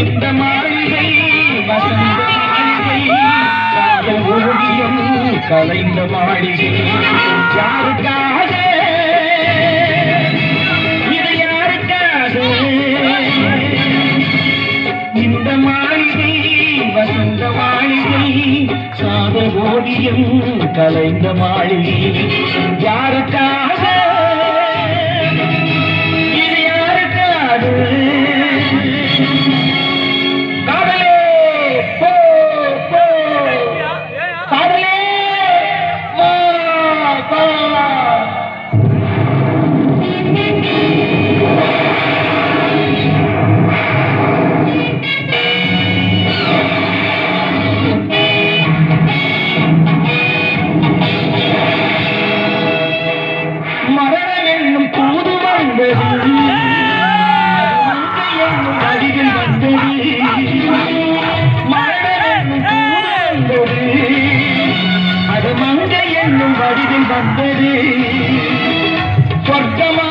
இந்த மாளிகை வசந்த மாளிகை. காதல் ஓவியம் கலைந்த மாளிகை. யாருக்காக இது யாருக்காக இந்த மாளிகை வசந்த மாளிகை. சாத ஓவியம் கலைந்த மாளிகை. तेरी। स्वर्गमा